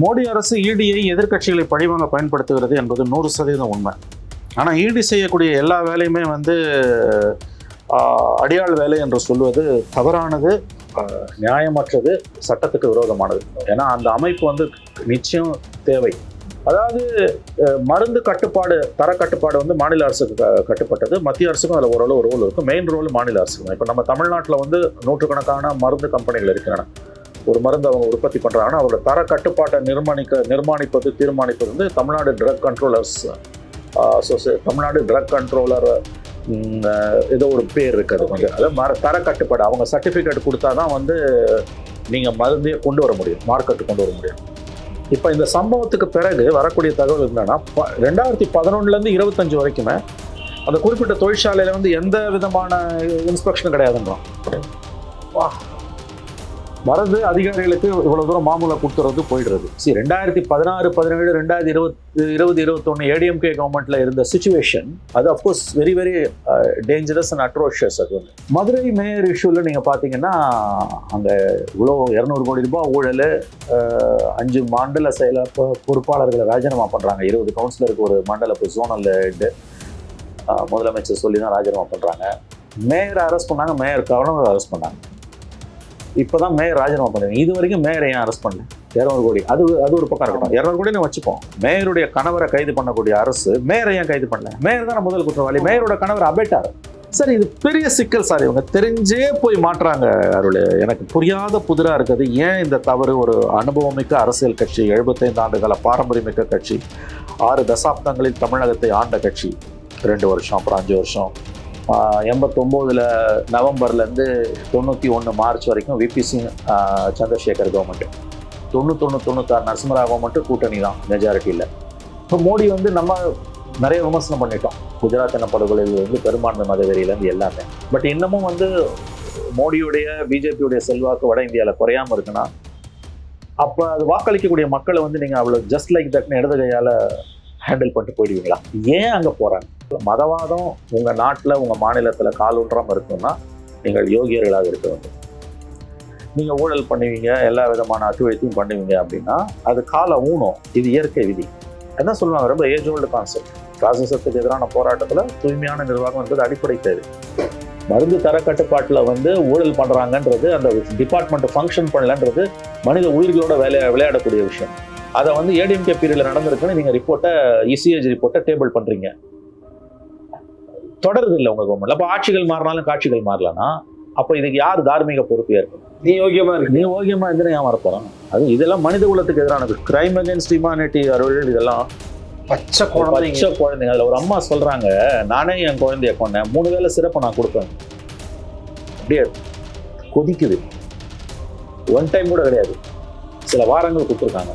மோடி அரசு இடியை எதிர்க்கட்சிகளை பழிவாங்க பயன்படுத்துகிறது என்பது நூறு சதவீதம் உண்மை. ஆனால் ஈடி செய்யக்கூடிய எல்லா வேலையுமே வந்து அடியாள் வேலை என்று சொல்வது தவறானது நியாயமற்றது சட்டத்துக்கு விரோதமானது. ஏன்னா அந்த அமைப்பு வந்து நிச்சயம் தேவை. அதாவது மருந்து கட்டுப்பாடு தர கட்டுப்பாடு வந்து மாநில அரசுக்கு க- கட்டுப்பட்டது. மத்திய அரசுக்கும் அதில் ஓரளவு ரோல் இருக்கும் மெயின் ரோல் மாநில அரசுக்கு இப்போ நம்ம தமிழ்நாட்டில் வந்து நூற்றுக்கணக்கான மருந்து கம்பெனிகள் இருக்கின்றன. ஒரு மருந்து அவங்க உற்பத்தி பண்ணுறாங்கன்னா அவரோட தர கட்டுப்பாட்டை நிர்மாணிக்க நிர்மாணிப்பது தீர்மானிப்பது வந்து Tamil Nadu drug controllers association Tamil Nadu drug controller ஏதோ ஒரு பேர் இருக்குது கொஞ்சம். அதாவது மர தர கட்டுப்பாடு. அவங்க சர்டிஃபிகேட் கொடுத்தா தான் வந்து நீங்கள் மருந்தையே கொண்டு வர முடியும். மார்க்கெட்டு கொண்டு வர முடியும். இப்போ இந்த சம்பவத்துக்கு பிறகு வரக்கூடிய தகவல் என்னன்னா ரெண்டாயிரத்தி பதினொன்னுலேருந்து இருபத்தஞ்சு வரைக்குமே அந்த குறிப்பிட்ட தொழிற்சாலையில் வந்து எந்த விதமான இன்ஸ்பெக்ஷனும் கிடையாதுன்றான். வா வரது அதிகாரிகளுக்கு இவ்வளவு தூரம் மாமூலை கொடுத்துறது போயிடுறது. சரி ரெண்டாயிரத்தி பதினாறு பதினேழு ரெண்டாயிரத்தி இருபத்தி இருபது இருபத்தொன்று ஏடிஎம்கே கவர்மெண்ட்ல இருந்த சுச்சுவேஷன் அது of course very very dangerous and atrocious அது வந்து. மதுரை மேயர் இஷ்யூவில் நீங்கள் பார்த்தீங்கன்னா அங்கே இவ்வளோ இரநூறு கோடி ரூபாய் ஊழல் uh, அஞ்சு மண்டல செயல பொறுப்பாளர்களை ராஜினாமா பண்ணுறாங்க இருபது கவுன்சிலருக்கு ஒரு மண்டல இப்போ ஜோனல் ஹெட்டு முதலமைச்சர் சொல்லி தான் ராஜினாமா பண்ணுறாங்க மேயரை அரெஸ்ட் பண்ணாங்க மேயர் கவர்னர் அரெஸ்ட் பண்ணாங்க. இப்போதான் மேயர் ராஜினாமா பண்ணுங்க இது வரைக்கும் மேயரை ஏன் அரெஸ்ட் பண்ணல? இரநூறு கோடி. அது அது ஒரு பக்கம் இருக்கட்டும். இரநூறு கோடி வச்சுப்போம். மேயருடைய கணவரை கைது பண்ணக்கூடிய அரசு மேயரை ஏன் கைது பண்ணல? மேயர் தான் முதல் குற்றவாளி. மேயரோட கணவர் அபேட்டார். சார் இது பெரிய சிக்கல் சார். இவங்க தெரிஞ்சே போய் மாற்றாங்க அருள். எனக்கு புரியாத புதிராக இருக்குது. ஏன் இந்த தவறு? ஒரு அனுபவமிக்க அரசியல் கட்சி எழுபத்தைந்து ஆண்டுகால பாரம்பரியமிக்க கட்சி ஆறு தசாப்தங்களில் தமிழகத்தை ஆண்ட கட்சி ரெண்டு வருஷம் அப்புறம் அஞ்சு வருஷம். எண்பத்தொம்போதில் நவம்பர்லேருந்து தொண்ணூற்றி ஒன்று மார்ச் வரைக்கும் விபி சிங் சந்திரசேகர் கவர்மெண்ட் தொண்ணூத்தொன்று தொண்ணூத்தாறு நரசிம்மராவ் கவர்மெண்ட்டு கூட்டணி தான் மெஜாரிட்டியில் இப்போ மோடி வந்து நம்ம நிறைய விமர்சனம் பண்ணிட்டோம். குஜராத் இனப்படுகொலையில் வந்து பெரும்பான்மை மதவெறியிலேருந்து எல்லாமே. பட் இன்னமும் வந்து மோடியுடைய பிஜேபியுடைய செல்வாக்கு வட இந்தியாவில் குறையாமல் இருக்குன்னா அப்போ அது வாக்களிக்கக்கூடிய மக்களை வந்து நீங்கள் அவ்வளோ ஜஸ்ட் லைக் தட்னு இடது கையால் ஹேண்டில் பண்ணிட்டு போயிடுவீங்களா? ஏன் அங்கே போகிறாங்க மதவாதம் உங்கள் நாட்டில் உங்கள் மாநிலத்தில் காலூன்றாமல் இருக்கணும்னா நீங்கள் யோகியர்களாக இருக்க வேண்டும். நீங்கள் ஊழல் பண்ணுவீங்க எல்லா விதமான அட்டுழைத்தையும் பண்ணுவீங்க அப்படின்னா அது கால ஊனம் இது இயற்கை விதி. என்ன சொல்லுவாங்க? ரொம்ப ஏஜ் ஓல்டு கான்செப்ட் ராசசத்துக்கு எதிரான போராட்டத்தில் தூய்மையான நிர்வாகம் என்பது அடிப்படை தேவை. மருந்து தர கட்டுப்பாட்டில் வந்து ஊழல் பண்ணுறாங்கன்றது அந்த டிபார்ட்மெண்ட் ஃபங்க்ஷன் பண்ணலன்றது மனித உயிர்களோட விளையா விளையாடக்கூடிய விஷயம். அதை வந்து ஏடிஎம்கே பீரியடில் நடந்திருக்குன்னு நீங்கள் ரிப்போர்ட்டை இசிஏஜ் ரிப்போர்ட்டை டேபிள் பண்ணுறீங்க தொடருது இல்லை உங்கள் கவர்மெண்ட் அப்போ ஆட்சிகள் மாறினாலும் காட்சிகள் மாறலன்னா அப்போ இதுக்கு யார் தார்மீக பொறுப்பு ஏற்கும் நீ யோகியமா இருக்கு நீ ஓகியமா இருந்தா ஏன் வரப்போறான் அது இதெல்லாம் மனித குலத்துக்கு எதிரானது கிரைம் அகேன்ஸ்ட் ஹியூமானிட்டி அருள் இதெல்லாம். பச்சை குழந்தைங்க. பச்சை குழந்தைங்க. அதுல ஒரு அம்மா சொல்றாங்க நானே என் குழந்தைய கொண்டேன் மூணு வேளை சிறப்பு நான் கொடுப்பேன். அப்படியே கொதிக்குது. ஒன் டைம் கூட கிடையாது. சில வாரங்கள் கொடுத்துருக்காங்க.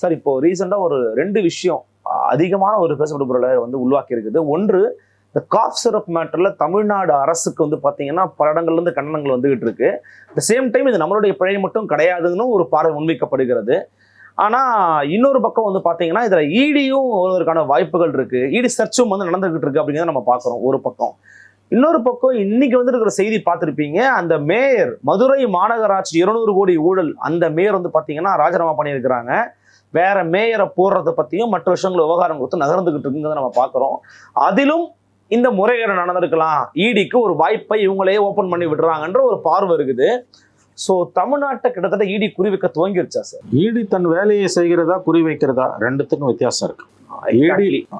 சார் இப்போ ரீசெண்டாக ஒரு ரெண்டு விஷயம் அதிகமான ஒரு பேசப்பட்ட பொருளை வந்து உருவாக்கி இருக்குது ஒன்று இந்த காஃப் சிரப் மேட்டரில் தமிழ்நாடு அரசுக்கு வந்து பார்த்தீங்கன்னா பல இடங்கள்லேருந்து கண்டனங்கள் வந்துகிட்டு இருக்கு. த சேம் டைம் இது நம்மளுடைய பிழை மட்டும் கிடையாதுன்னு ஒரு பார்வை முன்வைக்கப்படுகிறது. ஆனால் இன்னொரு பக்கம் வந்து பார்த்தீங்கன்னா இதில் ஈடியும் வருவதற்கான வாய்ப்புகள் இருக்கு. ஈடி சர்ச்சும் வந்து நடந்துகிட்டு இருக்கு அப்படிங்கிறத நம்ம பார்க்குறோம் ஒரு பக்கம். இன்னொரு பக்கம் இன்னைக்கு வந்து இருக்கிற செய்தி பார்த்துருப்பீங்க அந்த மேயர் மதுரை மாநகராட்சி இருநூறு கோடி ஊழல் அந்த மேயர் வந்து பார்த்தீங்கன்னா ராஜினாமா பண்ணியிருக்கிறாங்க. வேற மேயரை போடுறத பற்றியும் மற்ற விஷயங்கள் விவகாரம் கொடுத்து நகர்ந்துகிட்டு இருக்குங்கிறத நம்ம பார்க்குறோம். அதிலும் இந்த முறைகேடு நடந்திருக்கலாம். ஈடிக்கு ஒரு வாய்ப்பை இவங்களே ஓப்பன் பண்ணி விடுறாங்கன்ற ஒரு பார்வை இருக்குது. சோ தமிழ்நாட்டை கிட்டத்தட்ட இடி குறிவைக்க துவங்கிருச்சா சார் ஈடி தன் வேலையை செய்கிறதா குறிவைக்கிறதா? ரெண்டுத்துக்கும் வித்தியாசம் இருக்கு.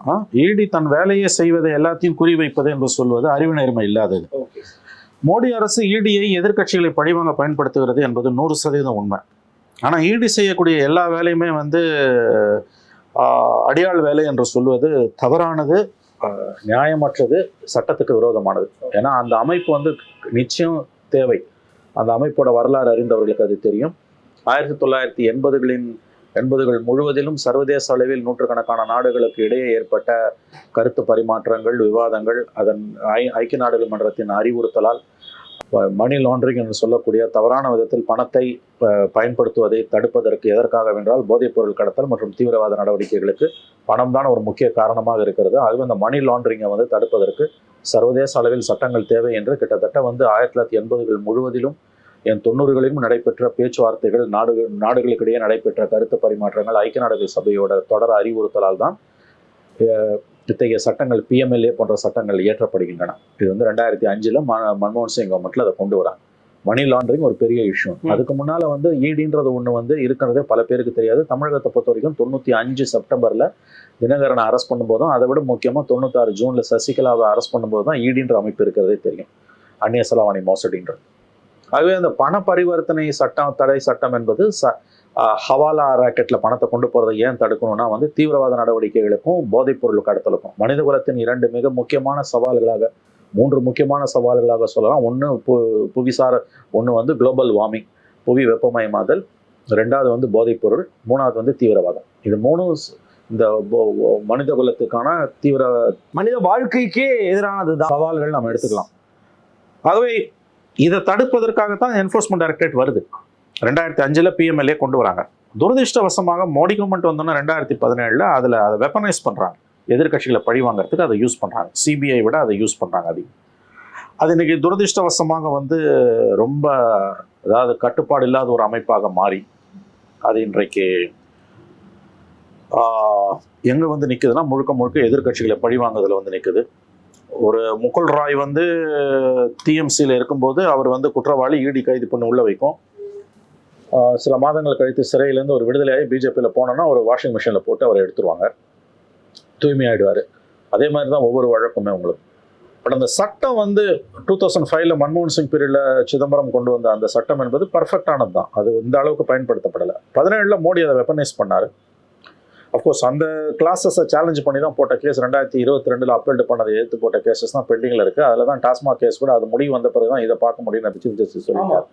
ஆ, ஈடி தன் வேலையை செய்வதை எல்லாத்தையும் குறிவைப்பது என்று சொல்வது அறிவு நேர்மை இல்லாதது. மோடி அரசு ஈடியை எதிர்க்கட்சிகளை பழிவாங்க பயன்படுத்துகிறது என்பது நூறு சதவீதம் உண்மை. ஆனால் ஈடு செய்யக்கூடிய எல்லா வேலையுமே வந்து அடியாள் வேலை என்று சொல்வது தவறானது நியாயமற்றது சட்டத்துக்கு விரோதமானது. ஏன்னா அந்த அமைப்பு வந்து நிச்சயம் தேவை. அந்த அமைப்போட வரலாறு அறிந்தவர்களுக்கு அது தெரியும். ஆயிரத்தி தொள்ளாயிரத்தி எண்பதுகளின் எண்பதுகள் முழுவதிலும் சர்வதேச அளவில் நூற்றுக்கணக்கான நாடுகளுக்கு இடையே ஏற்பட்ட கருத்து பரிமாற்றங்கள் விவாதங்கள் அதன் ஐ ஐக்கிய நாடுகள் மன்றத்தின் அறிவுறுத்தலால் மணி லாண்டரிங் என்று சொல்லக்கூடிய தவறான விதத்தில் பணத்தை ப- பயன்படுத்துவதை தடுப்பதற்கு எதற்காக வென்றால் போதைப்பொருள் கடத்தல் மற்றும் தீவிரவாத நடவடிக்கைகளுக்கு பணம் தான் ஒரு முக்கிய காரணமாக இருக்கிறது. ஆகவே இந்த மணி லாண்டரிங்கை வந்து தடுப்பதற்கு சர்வதேச அளவில் சட்டங்கள் தேவை என்று கிட்டத்தட்ட வந்து ஆயிரத்தி தொள்ளாயிரத்தி எண்பதுகள் முழுவதிலும் என் தொண்ணூறுகளிலும் நடைபெற்ற பேச்சுவார்த்தைகள் நாடுகள் நாடுகளுக்கிடையே நடைபெற்ற கருத்து பரிமாற்றங்கள் ஐக்கிய நாடுகள் சபையோட தொடர் அறிவுறுத்தலால் தான் இத்தகைய சட்டங்கள் பிஎம்எல்ஏ போன்ற சட்டங்கள் இயற்றப்படுகின்றன. இது வந்து ரெண்டாயிரத்தி அஞ்சில் மன்மோகன் சிங் கவர்மெண்ட்ல அதை கொண்டு வராங்க. மணி லாண்டரிங் ஒரு பெரிய இஷ்யூ ம். அதுக்கு முன்னால வந்து ஈடின்றது ஒன்று வந்து இருக்கிறதே பல பேருக்கு தெரியாது. தமிழகத்தை பொறுத்த வரைக்கும் தொண்ணூற்றி அஞ்சு செப்டம்பர்ல தினகரனை அரெஸ்ட் பண்ணும்போதும் அதை விட முக்கியமாக தொண்ணூத்தாறு ஜூன்ல சசிகலாவை அரெஸ்ட் பண்ணும்போது தான் ஈடின்ற அமைப்பு இருக்கிறதே தெரியும். அந்நிய செலவாணி மோசடின்றது. ஆகவே அந்த பண பரிவர்த்தனை சட்டம் தடை சட்டம் என்பது ச ஹவாலா ராக்கெட்ல பணத்தை கொண்டு போறதை ஏன் தடுக்கணும்னா வந்து தீவிரவாத நடவடிக்கைகளுக்கும் போதைப்பொருள் கடத்தலுக்கும் மனித குலத்தின் இரண்டு மிக முக்கியமான சவால்களாக மூன்று முக்கியமான சவால்களாக சொல்லலாம். ஒன்று பு புவிசார ஒன்று வந்து குளோபல் வார்மிங் புவி வெப்பமயமாதல். ரெண்டாவது வந்து போதைப்பொருள் மூணாவது வந்து தீவிரவாதம். இது மூணும் ஸ்- இந்த மனித குலத்துக்கான தீவிர மனித வாழ்க்கைக்கே எதிரானதுதான் சவால்கள் நம்ம எடுத்துக்கலாம். ஆகவே இதை தடுப்பதற்காகத்தான் என்ஃபோர்ஸ்மெண்ட் டைரக்டரேட் வருது. ரெண்டாயிரத்தி அஞ்சில் பிஎம்எல்ஏ கொண்டு வராங்க. துரதிருஷ்டவசமாக மோடி கவர்மெண்ட் வந்தோன்னா ரெண்டாயிரத்தி பதினேழில் அதில் அதை வெப்பனைஸ் பண்ணுறாங்க எதிர்க்கட்சிகளை பழி வாங்குறதுக்கு அதை யூஸ் பண்ணுறாங்க சிபிஐ விட அதை யூஸ் பண்ணுறாங்க அதிகம். அது இன்றைக்கி துரதிருஷ்டவசமாக வந்து ரொம்ப அதாவது கட்டுப்பாடு இல்லாத ஒரு அமைப்பாக மாறி அது இன்றைக்கு எங்கே வந்து நிற்குதுன்னா முழுக்க முழுக்க எதிர்க்கட்சிகளை பழி வாங்குறதுல வந்து நிற்குது ஒரு முகுல் ராய் வந்து டிஎம்சியில் இருக்கும்போது அவர் வந்து குற்றவாளி இடி கைது பண்ணி உள்ள வைக்கும். சில மாதங்கள் கழித்து சிறையிலேருந்து ஒரு விடுதலையாகி பிஜேபியில் போனோன்னா ஒரு வாஷிங் மிஷினில் போட்டு அவரை எடுத்துருவாங்க. தூய்மையாயிடுவார். அதே மாதிரி தான் ஒவ்வொரு வழக்குமே உங்களுக்கு. பட் அந்த சட்டம் வந்து டூ தௌசண்ட் ஃபைவ்ல மன்மோகன் சிங் பீரியடில் சிதம்பரம் கொண்டு வந்த அந்த சட்டம் என்பது பர்ஃபெக்டானது தான் அது இந்த அளவுக்கு பயன்படுத்தப்படலை. பதினேழில் மோடி அதை வெப்பனைஸ் பண்ணார். அஃப்கோர்ஸ் அந்த கிளாஸஸை சேலஞ்ச் பண்ணி தான் போட்ட கேஸ் ரெண்டாயிரத்தி இருபத்தி ரெண்டில் அப்பீல்டு பண்ணதை எதிர்த்து போட்ட கேசஸ் தான் பெண்டிங்கில் இருக்குது அதில் தான் டாஸ்மாக் கேஸ் கூட அது முடிவு வந்த பிறகு தான் இதை பார்க்க முடியும்னு சீஃப் ஜஸ்டிஸ் சொல்லியிருக்காரு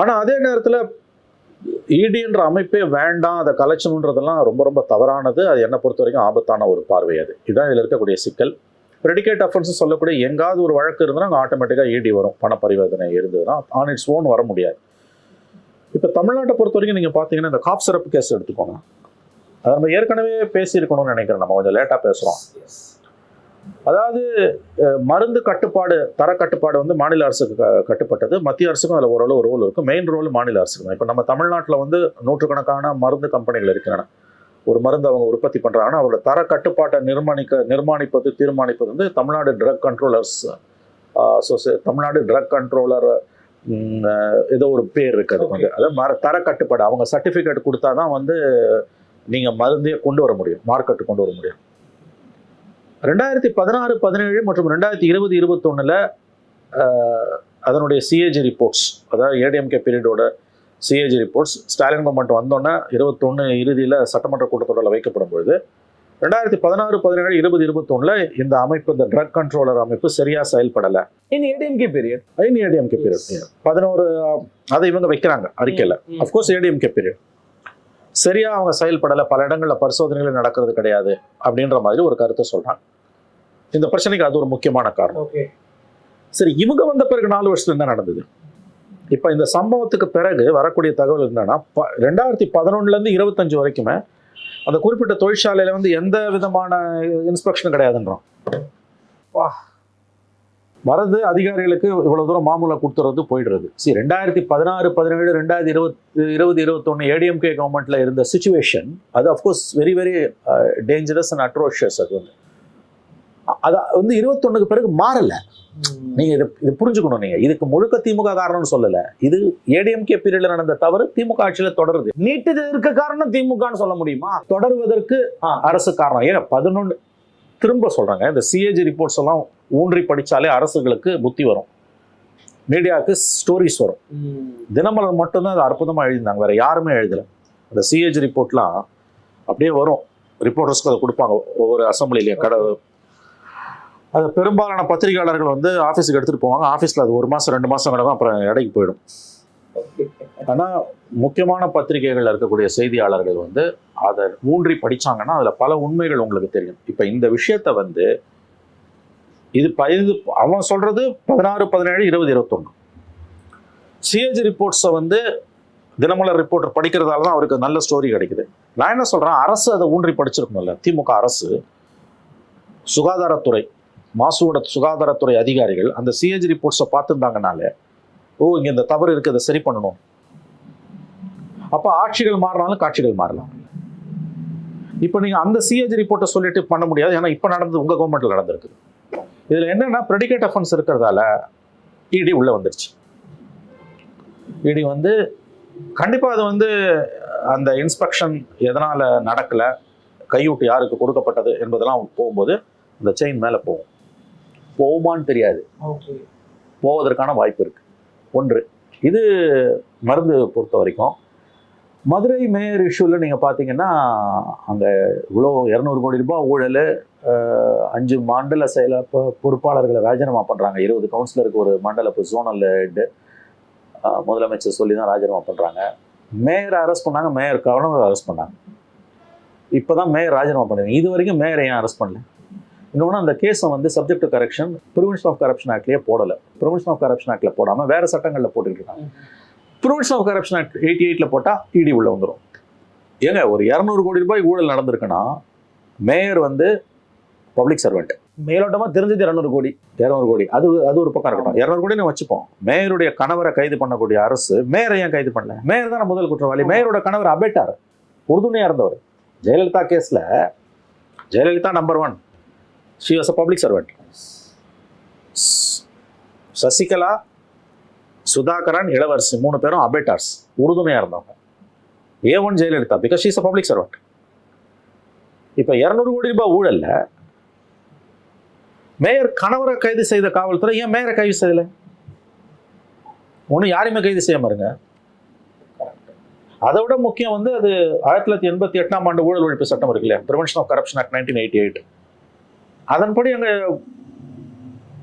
ஆனால் அதே நேரத்தில் இடின்ற அமைப்பே வேண்டாம் அதை கலைச்சணுன்றதெல்லாம் ரொம்ப ரொம்ப தவறானது. அது என்னை பொறுத்த வரைக்கும் ஆபத்தான ஒரு பார்வை அது. இதுதான் இதில் இருக்கக்கூடிய சிக்கல். ப்ரெடிகேட் அஃபென்ஸ் சொல்லக்கூடிய எங்காவது ஒரு வழக்கு இருந்ததுன்னா அங்கே ஆட்டோமேட்டிக்காக இடி வரும். பண பரிவர்த்தனை இருந்ததுன்னா ஆன் இட்ஸ் ஓன் வர முடியாது. இப்போ தமிழ்நாட்டை பொறுத்த வரைக்கும் நீங்கள் பார்த்தீங்கன்னா இந்த காப் சிறப்பு கேஸ் எடுத்துக்கோங்க. அதை நம்ம ஏற்கனவே பேசியிருக்கணும்னு நினைக்கிறேன். நம்ம கொஞ்சம் லேட்டாக பேசுகிறோம் அதாவது மருந்து கட்டுப்பாடு தர கட்டுப்பாடு வந்து மாநில அரசுக்கு க- கட்டுப்பட்டது. மத்திய அரசுக்கும் அதில் ஓரளவு ரோல் இருக்கும் மெயின் ரோல் மாநில அரசுக்கு தான் இப்போ நம்ம தமிழ்நாட்டில் வந்து நூற்றுக்கணக்கான மருந்து கம்பெனிகள் இருக்கின்றன ஒரு மருந்து அவங்க உற்பத்தி பண்ணுறாங்கன்னா அவரோட தர கட்டுப்பாட்டை நிர்மாணிக்க நிர்மாணிப்பது தீர்மானிப்பது வந்து Tamil Nadu drug controllers association Tamil Nadu drug controller ஏதோ ஒரு பேர் இருக்கு அதுக்கு வந்து அதாவது மர- தர கட்டுப்பாடு. அவங்க சர்டிஃபிகேட் கொடுத்தா தான் வந்து நீங்கள் மருந்தையே கொண்டு வர முடியும். மார்க்கெட்டு கொண்டு வர முடியும். ரெண்டாயிரத்தி பதினாறு பதினேழு மற்றும் ரெண்டாயிரத்தி இருபது இருபத்தொன்னில் அதனுடைய சிஏஜி ரிப்போர்ட்ஸ் அதாவது ஏடிஎம்கே பீரியடோட சிஏஜி ரிப்போர்ட்ஸ் ஸ்டாலின் கவர்மெண்ட் வந்தோன்னே இருபத்தொன்று இறுதியில் சட்டமன்ற கூட்டத்தொடரில் வைக்கப்படும் பொழுது ரெண்டாயிரத்தி பதினாறு பதினேழு இருபது இருபத்தொன்னில் இந்த அமைப்பு இந்த ட்ரக் கண்ட்ரோலர் அமைப்பு சரியாக செயல்படலை. In ADMK period in ADMK period பதினோரு அதை இவங்க வைக்கிறாங்க அறிக்கையில். அஃப்கோர்ஸ் ஏடிஎம்கே பீரியட் சரியா அவங்க செயல்படலை பல இடங்களில் பரிசோதனைகள் நடக்கிறது கிடையாது அப்படின்ற மாதிரி ஒரு கருத்தை சொல்றாங்க. இந்த பிரச்சனைக்கு அது ஒரு முக்கியமான காரணம். சரி இவங்க வந்த பிறகு நாலு வருஷத்துல என்ன நடந்தது? இப்போ இந்த சம்பவத்துக்கு பிறகு வரக்கூடிய தகவல் என்னன்னா ரெண்டாயிரத்தி பதினொன்னுலேருந்து இருபத்தஞ்சு வரைக்குமே அந்த குறிப்பிட்ட தொழிற்சாலையில வந்து எந்த விதமான இன்ஸ்பெக்ஷனும் கிடையாதுன்றோம் வா. வரது அதிகாரிகளுக்கு இவ்வளவு தூரம் மாமூலை கொடுத்துறது போயிடுறது. சரி ரெண்டாயிரத்தி பதினாறு பதினேழு ரெண்டாயிரத்தி இருபத்தி இருபது இருபத்தொன்னு ஏடிஎம்கே கவர்மெண்ட்ல இருந்த சுச்சுவேஷன் அது of course very very dangerous and atrocious அது வந்து. அத வந்து இருபத்தொன்னுக்கு பிறகு மாறல. நீங்க இது இது புரிஞ்சுக்கணும் நீங்க. இதுக்கு முழுக்க திமுக காரணம்னு சொல்லல. இது ஏடிஎம்கே பீரியட்ல நடந்த தவறு திமுக ஆட்சியில தொடருது. நீட்டு இருக்க காரணம் திமுகன்னு சொல்ல முடியுமா? தொடருவதற்கு. அரசு காரணம். ஏன்னா பதினொன்று திரும்ப சொல்றாங்க இந்த சிஏஜி ரிப்போர்ட்ஸ் எல்லாம் ஊன்றி படிச்சாலே அரசுகளுக்கு புத்தி வரும். மீடியாவுக்கு ஸ்டோரிஸ் வரும். தினமலர் மட்டும்தான் அது அற்புதமா எழுதினாங்க வேற யாருமே எழுதல. அந்த சிஏஜி ரிப்போர்ட்லாம் அப்படியே வரும். ரிப்போர்ட்டர்ஸ்க்கு அதை கொடுப்பாங்க ஒவ்வொரு அசம்பிளிலையும் கடை அது பெரும்பாலான பத்திரிகையாளர்கள் வந்து ஆஃபீஸுக்கு எடுத்துகிட்டு போவாங்க. ஆஃபீஸில் அது ஒரு மாதம் ரெண்டு மாதம் கிடக்கும் அப்புறம் இடைக்கு போயிடும். ஆனால் முக்கியமான பத்திரிகைகளில் இருக்கக்கூடிய செய்தியாளர்கள் வந்து அதை ஊன்றி படித்தாங்கன்னா அதில் பல உண்மைகள் உங்களுக்கு தெரியும். இப்போ இந்த விஷயத்தை வந்து இது பயந்து அவன் சொல்கிறது பதினாறு பதினேழு இருபது இருபத்தொன்று சிஏஜி ரிப்போர்ட்ஸை வந்து தினமலர் ரிப்போர்ட்டர் படிக்கிறதால தான் அவருக்கு நல்ல ஸ்டோரி கிடைக்குது. நான் என்ன சொல்கிறேன் அரசு அதை ஊன்றி படிச்சிருக்கணும்ல. திமுக அரசு சுகாதாரத்துறை மாசுவோட சுகாதாரத்துறை அதிகாரிகள் அந்த சிஏஜி ரிப்போர்ட்ஸை பார்த்துருந்தாங்கனாலே ஓ இங்கே இந்த தவறு இருக்குது அதை சரி பண்ணணும். அப்ப ஆட்சிகள் மாறினாலும் காட்சிகள் மாறலாம். இப்போ நீங்க அந்த சிஏஜி ரிப்போர்ட்டை சொல்லிட்டு பண்ண முடியாது. ஏன்னா இப்போ நடந்தது உங்க கவர்மெண்ட்ல நடந்திருக்கு. இதுல என்னன்னா ப்ரெடிகேட் அஃபென்ஸ் இருக்கிறதால இடி உள்ள வந்துருச்சு. இடி வந்து கண்டிப்பா அது வந்து அந்த இன்ஸ்பெக்ஷன் எதனால நடக்கல கையூட்டு யாருக்கு கொடுக்கப்பட்டது என்பதெல்லாம் போகும்போது அந்த செயின் மேலே போகும். போகுமான்னு தெரியாது. போவதற்கான வாய்ப்பு இருக்கு. ஒன்று இது மருந்து பொறுத்த வரைக்கும் மதுரை மேயர் இஷ்யூவில் நீங்கள் பார்த்தீங்கன்னா அங்கே இவ்வளோ இரநூறு கோடி ரூபாய் ஊழல் அஞ்சு மண்டல செயல பொறுப்பாளர்களை ராஜினாமா பண்ணுறாங்க இருபது கவுன்சிலருக்கு ஒரு மண்டல இப்போ ஜோனல் ஹெட்டு முதலமைச்சர் சொல்லி தான் ராஜினாமா பண்ணுறாங்க மேயரை அரெஸ்ட் பண்ணாங்க மேயர் கவர்னர் அரெஸ்ட் பண்ணாங்க. இப்போ தான் மேயர் ராஜினாமா பண்ணுங்க இது வரைக்கும் மேயரை ஏன் அரெஸ்ட் பண்ணல? இன்னொன்று அந்த கேஸை வந்து subject to correction prevention of corruption ஆக்ட்லேயே போடலை. ப்ரிவென்ஷன் ஆஃப் கரப்ஷன் ஆக்டில் போடாமல் வேறு சட்டங்களில் போட்டுக்கிட்டு இருக்காங்க. Prevention of corruption act eighty எயிட்டில் போட்டால் இடி உள்ள வந்துடும் ஏங்க ஒரு இரநூறு கோடி ரூபாய் ஊழல் நடந்திருக்குன்னா மேயர் வந்து பப்ளிக் சர்வெண்ட். மேலோட்டமா தெரிஞ்சது இருநூறு கோடி. இரநூறு கோடி. அது அது ஒரு பக்கம் இருக்கட்டும். இரநூறு கோடி நம்ம வச்சுப்போம். மேயருடைய கணவரை கைது பண்ணக்கூடிய அரசு மேயரை ஏன் கைது பண்ணல? மேயர் தானே முதல் குற்றவாளி. மேயரோட கணவர் அபேட்டார். உறுதுணையா இருந்தவர். ஜெயலலிதா கேஸ்ல Jayalalithaa number one she was a public servant Sasikala Sudhakaran Ilavarasi மூணு பேரும் அபேட்டார்ஸ். உறுதுணையாக இருந்தவங்க. A one Jayalalithaa because she's a public servant இப்போ இரநூறு கோடி ரூபாய் ஊழல்ல மேயர் கணவரை கைது செய்த காவல்துறை ஏன் மேயரை கைது செய்யல? ஒன்றும் யாரையுமே கைது செய்ய மாருங்க அதை விட முக்கியம் வந்து அது ஆயிரத்தி தொள்ளாயிரத்தி எண்பத்தி எட்டாம் ஆண்டு ஊழல் ஒழிப்பு சட்டம் இருக்கு இல்லையா? Prevention of corruption act nineteen eighty eight அதன்படி அங்கே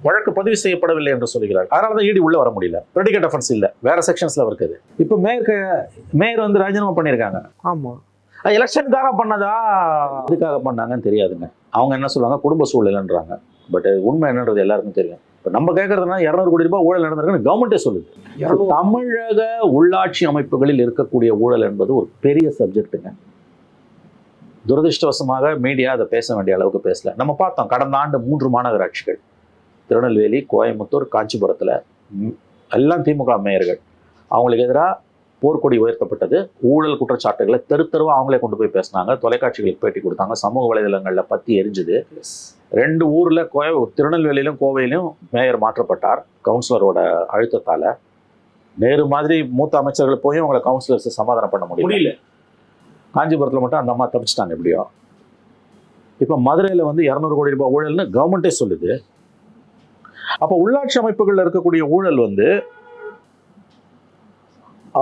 வழக்கு பதிவு செய்யப்படவில்லை என்று சொல்கிறார். அதனால தான் ஈடி உள்ள வர முடியல. ப்ரெடிகேட் அஃபென்ஸ் இல்லை. வேற செக்ஷன்ஸ்ல இருக்குது. இப்போ மேயர் க- மேயர் வந்து ராஜினாமா பண்ணியிருக்காங்க. ஆமா. எலெக்ஷனுக்காக பண்ணதா? எதுக்காக பண்ணாங்கன்னு தெரியாதுங்க. அவங்க என்ன சொல்லுவாங்க? குடும்ப சூழ்நிலைன்றாங்க. பட் உண்மை என்னன்றது எல்லாருக்கும் தெரியும். இப்போ நம்ம கேட்கறதுனா இரநூறு கோடி ரூபாய் ஊழல் நடந்திருக்குன்னு கவர்மெண்ட்டே சொல்லுது. தமிழக உள்ளாட்சி அமைப்புகளில் இருக்கக்கூடிய ஊழல் என்பது ஒரு பெரிய சப்ஜெக்ட்டுங்க துரதிருஷ்டவசமாக மீடியா அதை பேச வேண்டிய அளவுக்கு பேசல. நம்ம பார்த்தோம் கடந்த ஆண்டு மூன்று மாநகராட்சிகள். திருநெல்வேலி கோயம்புத்தூர் காஞ்சிபுரத்தில் எல்லாம் திமுக மேயர்கள். அவங்களுக்கு எதிராக போர்க்கொடி உயர்த்தப்பட்டது. ஊழல் குற்றச்சாட்டுகளை தெரு தெருவா அவங்களே கொண்டு போய் பேசினாங்க. தொலைக்காட்சிகளுக்கு பேட்டி கொடுத்தாங்க. சமூக வலைதளங்களில் பத்தி எரிஞ்சுது. ரெண்டு ஊர்ல கோய திருநெல்வேலியிலும் கோவையிலும் மேயர் மாற்றப்பட்டார். கவுன்சிலரோட அழுத்தத்தால. நேரு மாதிரி மூத்த அமைச்சர்கள் போய் அவங்களை கவுன்சிலர்ஸ் சமாதானம் பண்ண முடியல. காஞ்சிபுரத்தில் மட்டும் அந்த அம்மா தப்பிச்சிட்டாங்க எப்படியோ. இப்போ மதுரையில் வந்து இரநூறு கோடி ரூபாய் ஊழல்னு கவர்மெண்ட்டே சொல்லுது. அப்போ உள்ளாட்சி அமைப்புகளில் இருக்கக்கூடிய ஊழல் வந்து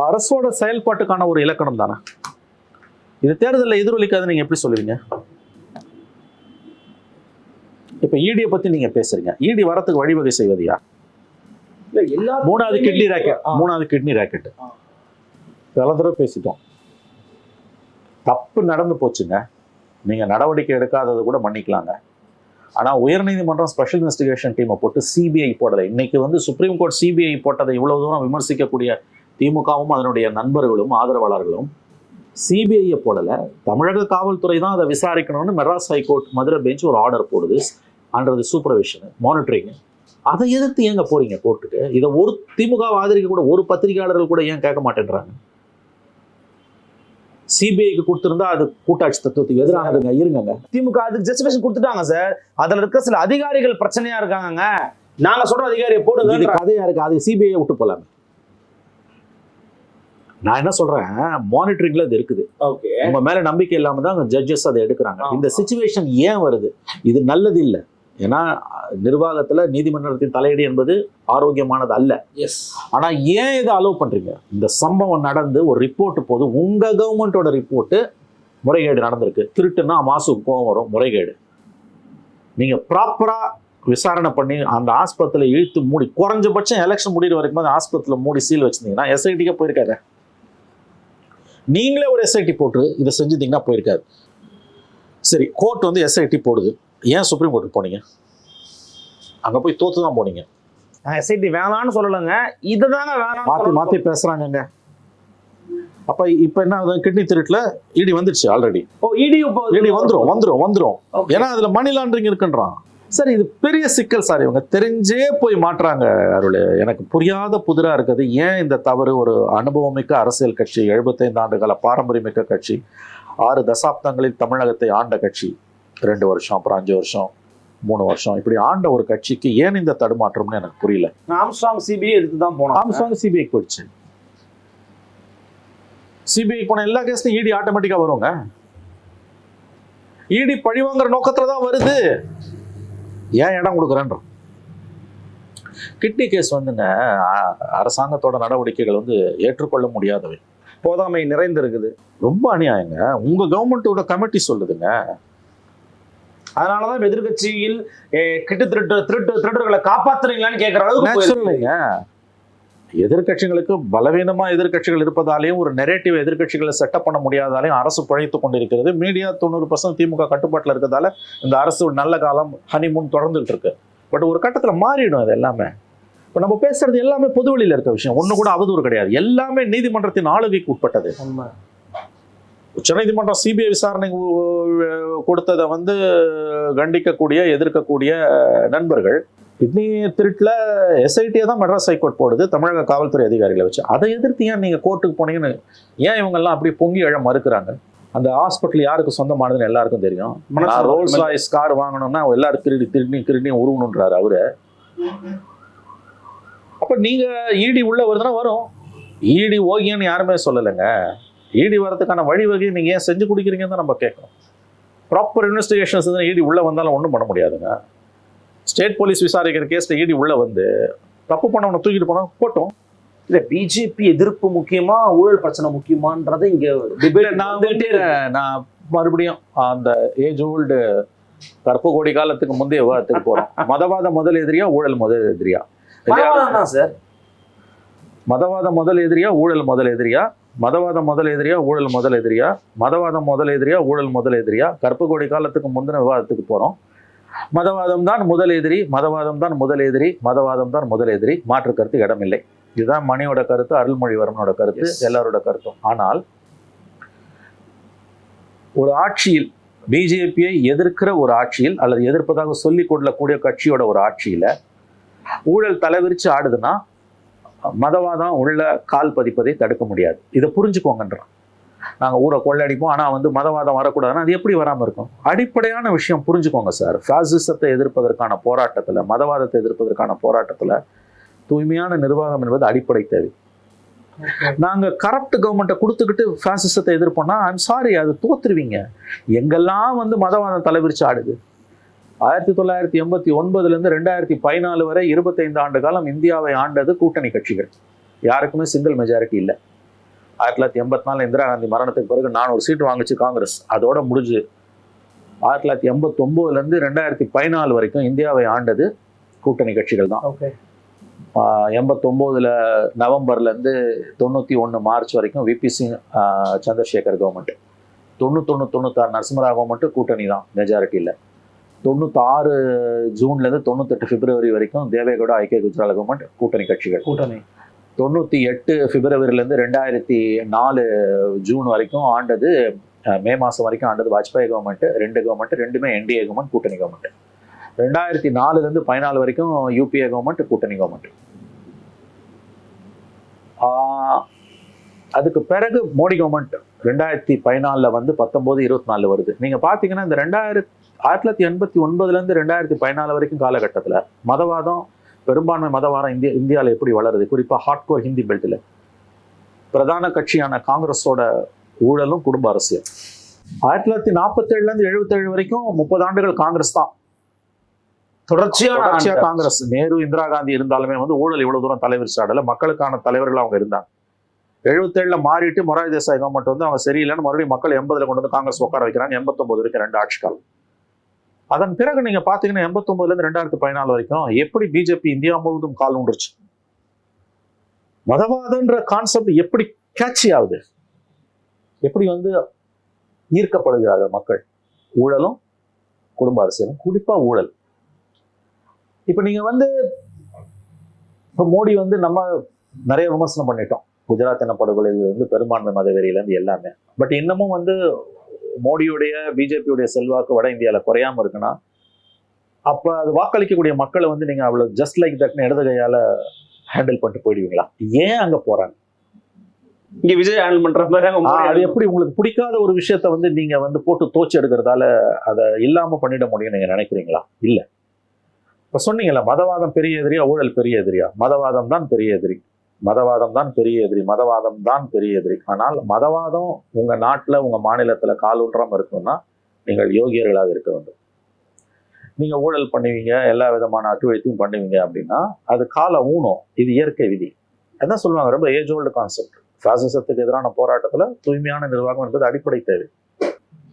அரசோட செயல்பாட்டுக்கான ஒரு இலக்கணம் தானே? இது தேர்தலில் எதிரொலிக்காது நீங்க எப்படி சொல்லுவீங்க? இப்போ ஈடியை பத்தி நீங்க பேசுறீங்க. ஈடி வரத்துக்கு வழிவகை செய்வது யார்? மூணாவது கிட்னி ராக்கெட். மூணாவது கிட்னி ராக்கெட். பல தடவை பேசிட்டோம். தப்பு நடந்து போச்சுங்க. நீங்க நடவடிக்கை எடுக்காதது கூட மன்னிக்கலாங்க. ஆனால் உயர்நீதிமன்றம் ஸ்பெஷல் இன்வெஸ்டிகேஷன் டீமை போட்டு சிபிஐ போடலை. இன்னைக்கு வந்து சுப்ரீம் கோர்ட் சிபிஐ போட்டதை இவ்வளவு தூரம் விமர்சிக்கக்கூடிய திமுகவும் அதனுடைய நண்பர்களும் ஆதரவாளர்களும் சிபிஐயை போடல. தமிழக காவல்துறை தான் அதை விசாரிக்கணும்னு Madras high court Madurai bench ஒரு ஆர்டர் போடுது. அன்றது சூப்பர்விஷனு மானிட்டரிங் அதை எதிர்த்து ஏங்க போறீங்க கோர்ட்டுக்கு இதை ஒரு திமுக ஆதரிக்க கூட ஒரு பத்திரிகையாளர்கள் கூட ஏன் கேட்க மாட்டேன்றாங்க? சிபிஐக்கு கொடுத்திருந்தா அது கூட்டாட்சி தத்துவத்துக்கு எதிரானதுங்க. இருங்கங்க. திமுக அதுக்கு ஜஸ்டிஃபிகேஷன் கொடுத்துட்டாங்க சார் அதுல இருக்க சில அதிகாரிகள் பிரச்சனையா இருக்காங்கங்க. நாங்க சொல்ற அதிகாரியை போடுங்க கதையா இருக்கு. அது சிபிஐ விட்டு போலாமே. நான் என்ன சொல்றேன்? மானிட்டரிங்ல அது இருக்குது. ஓகே உங்க மேல நம்பிக்கை இல்லாம தான் ஜட்ஜஸ் அதை எடுக்கிறாங்க. இந்த சுச்சுவேஷன் ஏன் வருது? இது நல்லது இல்லை ஏன்னா நிர்வாகத்துல நீதிமன்றத்தின் தலையீடு என்பது ஆரோக்கியமானது அல்ல. எஸ் ஆனா ஏன் இதை அலோவ் பண்றீங்க? இந்த சம்பவம் நடந்து ஒரு ரிப்போர்ட் போது உங்க கவர்மெண்டோட ரிப்போர்ட் முறைகேடு நடந்திருக்கு. திருட்டுன்னா மாசுக்கு கோவம் வரும் முறைகேடு. நீங்க ப்ராப்பரா விசாரணை பண்ணி அந்த ஆஸ்பத்திரியில இழுத்து மூடி குறைஞ்சபட்சம் எலெக்ஷன் முடிகிற வரைக்கும் அந்த ஆஸ்பத்திரியில மூடி சீல் வச்சிருந்தீங்கன்னா எஸ்ஐடிக்கே போயிருக்காரு நீங்களே ஒரு எஸ்ஐடி போட்டு இதை செஞ்சிருந்தீங்கன்னா போயிருக்காரு சரி கோர்ட் வந்து எஸ்ஐடி போடுது. ஏன் சுப்ரீம் கோர்ட்டுக்கு போனீங்க? அங்க போய் தோத்து தான் போனீங்க எஸ்ஐடி வேணாம்னு சொல்லலைங்க. இதுதாங்க மாத்தி வேணாம் மாத்தி பேசுறாங்கங்க. அப்ப இப்ப என்ன ஆகுது கிட்னி திருட்டுல இடி வந்துருச்சு ஆல்ரெடி ஓ இடி இடி வந்துரும் வந்துரும் வந்துரும். Okay. ஏன்னா அதுல மணி லாண்டரிங் இருக்குன்றான். சார் இது பெரிய சிக்கல் சார் இவங்க. தெரிஞ்சே போய் மாட்டுறாங்க அருள். எனக்கு புரியாத புதிரா இருக்குது. ஏன் இந்த தவறு? ஒரு அனுபவமிக்க அரசியல் கட்சி எழுபத்தைந்து ஆண்டுகால பாரம்பரியமிக்க கட்சி ஆறு தசாப்தங்களில் தமிழகத்தை ஆண்ட கட்சி. ரெண்டு வருஷம் அப்புறம் அஞ்சு வருஷம் மூணு வருஷம். இப்படி ஆண்ட ஒரு கட்சிக்கு ஏன் இந்த தடுமாற்றம்னு எனக்கு புரியல. ஆம்ஸ்ட்ராங் சிபிஐ எடுத்து தான் போனோம் ஆம்ஸ்டாங் சிபிஐ போயிடுச்சு. சிபிஐ போன எல்லா கேஸ்லையும் இடி ஆட்டோமேட்டிக்கா வருங்க. இடி பழிவாங்குற நோக்கத்துல தான் வருது. ஏன் இடம் கொடுக்குறேன்ற. கிட்னி கேஸ் வந்துங்க. அரசாங்கத்தோட நடவடிக்கைகள் வந்து ஏற்றுக்கொள்ள முடியாதவை. போதாமை நிறைந்திருக்குது. ரொம்ப அநியாயங்க. உங்க கவர்மெண்ட்டோட கமிட்டி சொல்லுதுங்க. அதனாலதான் எதிர்கட்சியில் கிட்டு திருட்டு திருட்டு திருடர்களை காப்பாத்துறீங்களான்னு கேட்கற அளவுக்கு போயிருக்கு. இல்லைங்க எதிர்க்கட்சிகளுக்கு பலவீனமா எதிர்க்கட்சிகள் இருப்பதாலேயும் ஒரு நெரேட்டிவ் எதிர்க்கட்சிகளை செட்டப் பண்ண முடியாதாலையும் அரசு பழைத்து கொண்டிருக்கிறது. மீடியா தொண்ணூறு பர்சன்ட் திமுக கட்டுப்பாட்டில் இருக்கிறதால இந்த அரசு ஒரு நல்ல காலம் ஹனிமூன் தொடர்ந்துட்டு இருக்கு பட் ஒரு கட்டத்தில் மாறிடும் அது எல்லாமே. இப்போ நம்ம பேசுறது எல்லாமே பொதுவெளியில் இருக்க விஷயம். ஒன்று கூட அவதூறு கிடையாது. எல்லாமே நீதிமன்றத்தின் ஆளுகைக்கு உட்பட்டது. உண்மை. உச்சநீதிமன்றம் சிபிஐ விசாரணைக்கு உ- கொடுத்ததை வந்து கண்டிக்கக்கூடிய எதிர்க்கக்கூடிய நண்பர்கள் கிட்னி திருட்டில் எஸ்ஐடியை தான் மெட்ராஸ் ஹைகோர்ட் போடுது தமிழக காவல்துறை அதிகாரிகளை வச்சு. அதை எதிர்த்து ஏன் நீங்கள் கோர்ட்டுக்கு போனீங்கன்னு ஏன் இவங்கெல்லாம் அப்படி பொங்கி எழ மறுக்கிறாங்க? அந்த ஹாஸ்பிட்டல் யாருக்கு சொந்தமானதுன்னு எல்லாருக்கும் தெரியும். நான் ரோல்ஸ் ராய்ஸ் கார் வாங்கணும்னா எல்லாரும் திருடி திருடி திருடி உருவணுன்றாரு அவரு. அப்ப நீங்க ஈடி உள்ள வருதுன்னா வரும். ஈடி ஓகியன்னு யாருமே சொல்லலைங்க. ஈடி வரதுக்கான வழிவகை நீங்க ஏன் செஞ்சு கொடுக்குறீங்கன்னு தான் நம்ம கேட்கணும். ப்ராப்பர் இன்வெஸ்டிகேஷன்ஸ் ஈடி உள்ள வந்தாலும் ஒன்றும் பண்ண முடியாதுங்க. ஸ்டேட் போலீஸ் விசாரிக்கிற கேஸ்ல ஈடி உள்ள வந்து தப்பு பண்ணவனை தூக்கிட்டு போனா போட்டோம் இல்ல பிஜேபி எதிர்ப்பு முக்கியமா ஊழல் பிரச்சனை முக்கியமான்றது இங்க டிபேட் நான் நான் மறுபடியும் அந்த ஏஜ் ஓல்டு கற்பு கோடி காலத்துக்கு முந்தைய விவாதத்துக்கு போறோம் மதவாத முதல் எதிரியா ஊழல் முதல் எதிரியா? தான் சார் மதவாத முதல் எதிரியா ஊழல் முதல் எதிரியா? மதவாதம் முதல் எதிரியா ஊழல் முதல் எதிரியா? மதவாதம் முதல் எதிரியா ஊழல் முதல் எதிரியா? கற்பு கோடி காலத்துக்கு முந்தின விவாதத்துக்கு போறோம். மதவாதம் தான் முதல் எதிரி மதவாதம் தான் முதல் எதிரி மதவாதம் தான் முதல் எதிரி. மாற்று கருத்து இடமில்லை. இதுதான் மணியோட கருத்து அருள்மொழிவர்மனோட கருத்து. எல்லாரோட கருத்தும். ஆனால் ஒரு ஆட்சியில் பிஜேபியை எதிர்க்கிற ஒரு ஆட்சியில் அல்லது எதிர்ப்பதாக சொல்லிக் கொள்ளக்கூடிய கட்சியோட ஒரு ஆட்சியில ஊழல் தலைவிரிச்சு ஆடுதுன்னா மதவாதம் உள்ள கால் பதிப்பதை தடுக்க முடியாது. இதை புரிஞ்சுக்கோங்கன்றான். நாங்கள் ஊரை கொள்ளடிப்போம். ஆனால் வந்து மதவாதம் வரக்கூடாதுன்னா அது எப்படி வராமல் இருக்கும்? அடிப்படையான விஷயம் புரிஞ்சுக்கோங்க சார். ஃபாசிசத்தை எதிர்ப்பதற்கான போராட்டத்தில் மதவாதத்தை எதிர்ப்பதற்கான போராட்டத்தில் தூய்மையான நிர்வாகம் என்பது அடிப்படை தேவை. நாங்கள் கரப்ட் கவர்மெண்ட்டை கொடுத்துக்கிட்டு ஃபாசிசத்தை எதிர்ப்போம்னா ஐம் சாரி அது தோத்துருவீங்க. எங்கெல்லாம் வந்து மதவாதம் தலைவிரிச்சு ஆடுது? ஆயிரத்தி தொள்ளாயிரத்தி எண்பத்தி ஒன்பதுலேருந்து ரெண்டாயிரத்தி பதினாலு வரை இருபத்தைந்து ஆண்டு காலம் இந்தியாவை ஆண்டது கூட்டணி கட்சிகள். யாருக்குமே சிங்கிள் மெஜாரிட்டி இல்லை. ஆயிரத்தி தொள்ளாயிரத்தி எண்பத்தி நாலு இந்திரா காந்தி மரணத்துக்கு பிறகு நானூறு சீட்டு வாங்குச்சு காங்கிரஸ். அதோட முடிஞ்சு. ஆயிரத்தி தொள்ளாயிரத்தி எண்பத்தொம்போதுலேருந்து ரெண்டாயிரத்தி பதினாலு வரைக்கும் இந்தியாவை ஆண்டது கூட்டணி கட்சிகள் தான். ஓகே. எண்பத்தொம்போதில் நவம்பர்லேருந்து தொண்ணூற்றி ஒன்று மார்ச் வரைக்கும் விபி சிங் சந்திரசேகர் கவர்மெண்ட் தொண்ணூத்தொன்று தொண்ணூத்தாறு நரசிம்மராவ் கவர்மெண்ட்டு கூட்டணி தான். மெஜாரிட்டியில் தொண்ணூத்தாறு ஜூன்லேருந்து தொண்ணூத்தெட்டு பிப்ரவரி வரைக்கும் தேவேகவுடா ஐக்கிய குஜராத் கவர்மெண்ட் கூட்டணி கட்சிகள். கூட்டணி. தொண்ணூற்றி எட்டு பிப்ரவரியிலேருந்து ரெண்டாயிரத்தி நாலு ஜூன் வரைக்கும் ஆண்டது மே மாதம் வரைக்கும் ஆண்டது வாஜ்பாய் கவர்மெண்ட் ரெண்டு கவர்மெண்ட் ரெண்டுமே என்டிஏ கவர்மெண்ட் கூட்டணி கவர்மெண்ட் ரெண்டாயிரத்தி நாலுலேருந்து பதினாலு வரைக்கும் யூபிஏ கவர்மெண்ட் கூட்டணி கவர்மெண்ட் அதுக்கு பிறகு மோடி கவர்மெண்ட் ரெண்டாயிரத்தி பதினாலில் வந்து பத்தொம்போது இருபத்தி நாலு வருது. நீங்கள் பார்த்தீங்கன்னா இந்த ரெண்டாயிரத்தி ஆயிரத்தி தொள்ளாயிரத்தி எண்பத்தி ஒன்பதுலேருந்து ரெண்டாயிரத்தி பதினாலு வரைக்கும் காலகட்டத்தில் மதவாதம் பெரும்பான்மை மதவாதம் இந்திய இந்தியாவில் எப்படி வளருது? குறிப்பாக ஹார்ட்கோர் ஹிந்தி பெல்ட்டில் பிரதான கட்சியான காங்கிரஸோட ஊழலும் குடும்ப அரசியல். ஆயிரத்தி தொள்ளாயிரத்தி நாற்பத்தேழுலேருந்து எழுபத்தேழு வரைக்கும் முப்பது ஆண்டுகள் காங்கிரஸ் தான். தொடர்ச்சியான தொடர்ச்சியா ஆண்டு. காங்கிரஸ். நேரு இந்திரா காந்தி இருந்தாலுமே வந்து ஊழல் இவ்வளவு தூரம் தலைவர் சாடல. மக்களுக்கான தலைவர்கள் அவங்க இருந்தாங்க. எழுபத்தேழுல மாறிட்டு மொராரி தேசாய் கவர்மெண்ட் வந்து அவங்க சரியில்லைன்னு மறுபடியும் மக்கள் எண்பதுல கொண்டு வந்து காங்கிரஸ் உட்கார வைக்கிறாங்க. எண்பத்தொன்பது வரைக்கும் ரெண்டு ஆட்சி காலம் அதன் பிறகு நீங்க பாத்தீங்கன்னா எண்பத்தொன்பதுல இருந்து ரெண்டாயிரத்தி பதினாலு வரைக்கும் எப்படி பிஜேபி இந்தியா முழுவதும் கால் உண்டுருச்சு மதவாதன்ற கான்செப்ட் எப்படி கேட்சி ஆகுது? எப்படி வந்து ஈர்க்கப்படுகிறார்கள் மக்கள்? ஊழலும் குடும்ப அரசியலும் குறிப்பா ஊழல். இப்ப நீங்க வந்து இப்போ மோடி வந்து நம்ம நிறைய விமர்சனம் பண்ணிட்டோம். குஜராத் இனப்படுகொலையில இருந்து பெரும்பான்மை மதவெறியில இருந்து எல்லாமே. பட் இன்னமும் வந்து மோடியுடைய பிஜேபியுடைய செல்வாக்கு வட இந்தியால குறையாம இருக்குன்னா அப்ப அது வாக்களிக்கக்கூடிய மக்களை வந்து நீங்க அவ்வளவு ஜஸ்ட் லைக் தட்னு இடது கையால ஹேண்டில் பண்ணிட்டு போயிடுவீங்களா? ஏன் அங்க போறாங்க? இங்க விஜய் ஹேண்டில் பண்ற மாதிரி அது எப்படி உங்களுக்கு பிடிக்காத ஒரு விஷயத்த வந்து நீங்க வந்து போட்டு தோச்சு எடுக்கிறதால அதை இல்லாம பண்ணிட முடியும் நீங்க நினைக்கிறீங்களா? இல்ல. இப்ப சொன்னீங்கல்ல மதவாதம் பெரிய எதிரியா ஊழல் பெரிய எதிரியா? மதவாதம் தான் பெரிய எதிரி. மதவாதம் தான் பெரிய எதிரி மதவாதம் தான் பெரிய எதிரி. ஆனால் மதவாதம் உங்க நாட்டுல உங்க மாநிலத்துல காலூன்றாமல் இருக்கணும்னா நீங்கள் யோகியர்களாக இருக்க வேண்டும். நீங்க ஊழல் பண்ணுவீங்க எல்லா விதமான அட்டுவழித்தையும் பண்ணுவீங்க அப்படின்னா அது கால ஊனம் இது இயற்கை விதி. அதான் சொல்லுவாங்க ரொம்ப ஏஜ் ஓல்டு கான்செப்ட் பாசிசத்துக்கு எதிரான போராட்டத்துல தூய்மையான நிர்வாகம் என்பது அடிப்படை தேவை.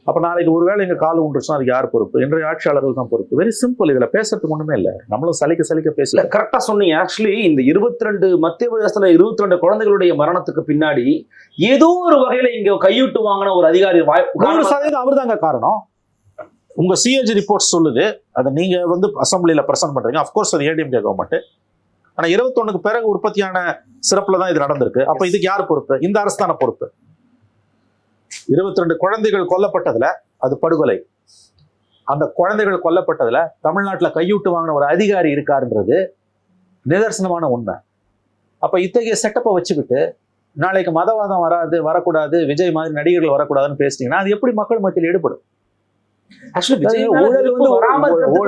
அப்ப நாளைக்கு ஒருவேளை எங்க கால் உண்டுச்சுன்னா அதுக்கு யார் பொறுப்பு? இன்றைய ஆட்சியாளர்கள் தான் பொறுப்பு. வெரி சிம்பிள் இதுல பேசுறதுக்கு ஒண்ணுமே இல்ல. நம்மளும் சலிக்க சலிக்க பேசல கரெக்டா சொன்னீங்க. ஆக்சுவலி இந்த இருபத்தி ரெண்டு மத்திய பிரதேசத்துல இருபத்தி ரெண்டு குழந்தைகளுடைய மரணத்துக்கு பின்னாடி ஏதோ ஒரு வகையில இங்க கையூட்டு வாங்கின ஒரு அதிகாரி வாய் நூறு சதவீதம் அவர் தாங்க காரணம். உங்க சிஏஜி ரிப்போர்ட் சொல்லுது. அதை நீங்க வந்து அசம்பிளில பிரசன்ட் பண்றீங்க. அஃப்கோர்ஸ் அது ஏடிஎம்கே கவர்மெண்ட் ஆனா இருபத்தொன்னுக்கு பிறகு உற்பத்தியான சிறப்புல தான் இது நடந்திருக்கு. அப்ப இதுக்கு யார் பொறுப்பு? இந்த அரசு தானே பொறுப்பு. இருபத்தி ரெண்டு குழந்தைகள் கொல்லப்பட்டதுல அது படுகொலை. அந்த குழந்தைகள் கொல்லப்பட்டதுல தமிழ்நாட்டுல கையூட்டு வாங்கின ஒரு அதிகாரி இருக்காருன்றது நிதர்சனமான உண்மை. அப்ப இத்தகைய செட்டப்பை வச்சுக்கிட்டு நாளைக்கு மதவாதம் வராது வரக்கூடாது விஜய் மாதிரி நடிகர்கள் வரக்கூடாதுன்னு பேசிட்டீங்கன்னா அது எப்படி மக்கள் மத்தியில் ஈடுபடும்?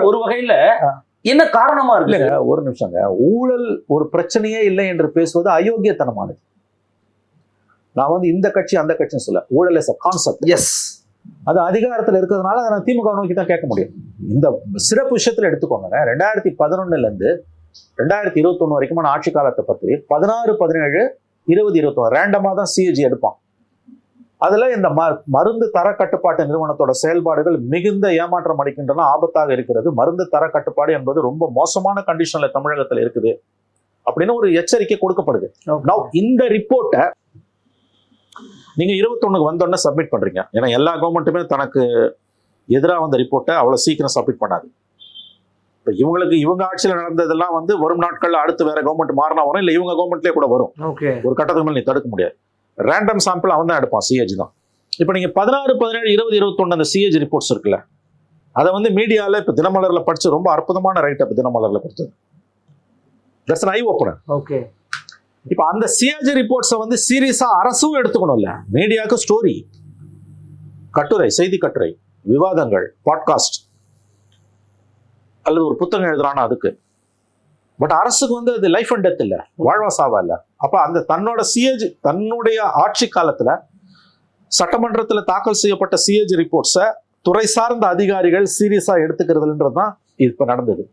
ஒரு- வகையில என்ன காரணமா இருக்கு? இல்லைங்க ஒரு நிமிஷங்க. ஊழல் ஒரு பிரச்சனையே இல்லை என்று பேசுவது அயோக்கியத்தனமானது. நான் வந்து இந்த கட்சி அந்த கட்சின்னு சொல்ல ஊழல் இஸ் அ கான்செப்ட் எஸ் அது அதிகாரத்தில் இருக்கிறதுனால அதை நான் திமுக நோக்கி தான் கேட்க முடியும். இந்த சிறப்பு விஷயத்துல எடுத்துக்கோங்க ரெண்டாயிரத்தி பதினொன்னுல இருந்து ரெண்டாயிரத்தி இருபத்தொன்னு வரைக்குமான ஆட்சி காலத்தை பத்தி பதினாறு பதினேழு இருபது இருபத்தொன்னு ரேண்டமாக தான் சிஏஜி எடுப்பான். அதுல இந்த ம- மருந்து தர கட்டுப்பாட்டு நிறுவனத்தோட செயல்பாடுகள் மிகுந்த ஏமாற்றம் அளிக்கின்றன ஆபத்தாக இருக்கிறது. மருந்து தர கட்டுப்பாடு என்பது ரொம்ப மோசமான கண்டிஷன்ல தமிழகத்துல இருக்குது. அப்படின்னு ஒரு எச்சரிக்கை கொடுக்கப்படுது. இந்த ரிப்போர்ட்டை நீங்க இருபத்தொன்னுக்கு வந்தோடனே சப்மிட் பண்றீங்க. ஏன்னா எல்லா கவர்மெண்ட்டுமே தனக்கு எதிராக வந்த ரிப்போர்ட்டை அவ்வளோ சீக்கிரம் சப்மிட் பண்ணாது. இப்போ இவங்களுக்கு இவங்க ஆட்சியில் நடந்ததெல்லாம் வந்து வரும் நாட்கள்ல அடுத்து வேற கவர்மெண்ட் மாறினா வரும் இல்லை இவங்க கவர்மெண்ட்லேயே கூட வரும். ஒரு கட்டத்துக்கு மேலே நீ தடுக்க முடியாது. ரேண்டம் சாம்பிள் அவன் தான் எடுப்பான் சிஏஜி தான். இப்போ நீங்க பதினாறு பதினேழு இருபது இருபத்தொன்னு அந்த சிஏஜி ரிப்போர்ட்ஸ் இருக்குல்ல அதை வந்து மீடியாவில் இப்போ தினமலர்ல படிச்சு ரொம்ப அற்புதமான ரைட் அப்போ தினமலர்ல கொடுத்தது. That's eye opener okay. இப்போ அந்த சிஏஜி ரிப்போர்ட்ஸை வந்து சீரியஸாக அரசும் எடுத்துக்கணும்ல. மீடியாவுக்கு ஸ்டோரி கட்டுரை செய்தி கட்டுரை விவாதங்கள் பாட்காஸ்ட் அல்லது ஒரு புத்தகம் எழுதுறானா அதுக்கு. பட் அரசுக்கு வந்து அது லைஃப் அண்ட் டெத் இல்லை. வாழ்வா சாவா இல்லை. அப்போ அந்த தன்னோட சிஏஜி தன்னுடைய ஆட்சி காலத்தில் சட்டமன்றத்தில் தாக்கல் செய்யப்பட்ட சிஏஜி ரிப்போர்ட்ஸை துறை சார்ந்த அதிகாரிகள் சீரியஸாக எடுத்துக்கிறதுன்றது தான் இப்போ நடந்தது.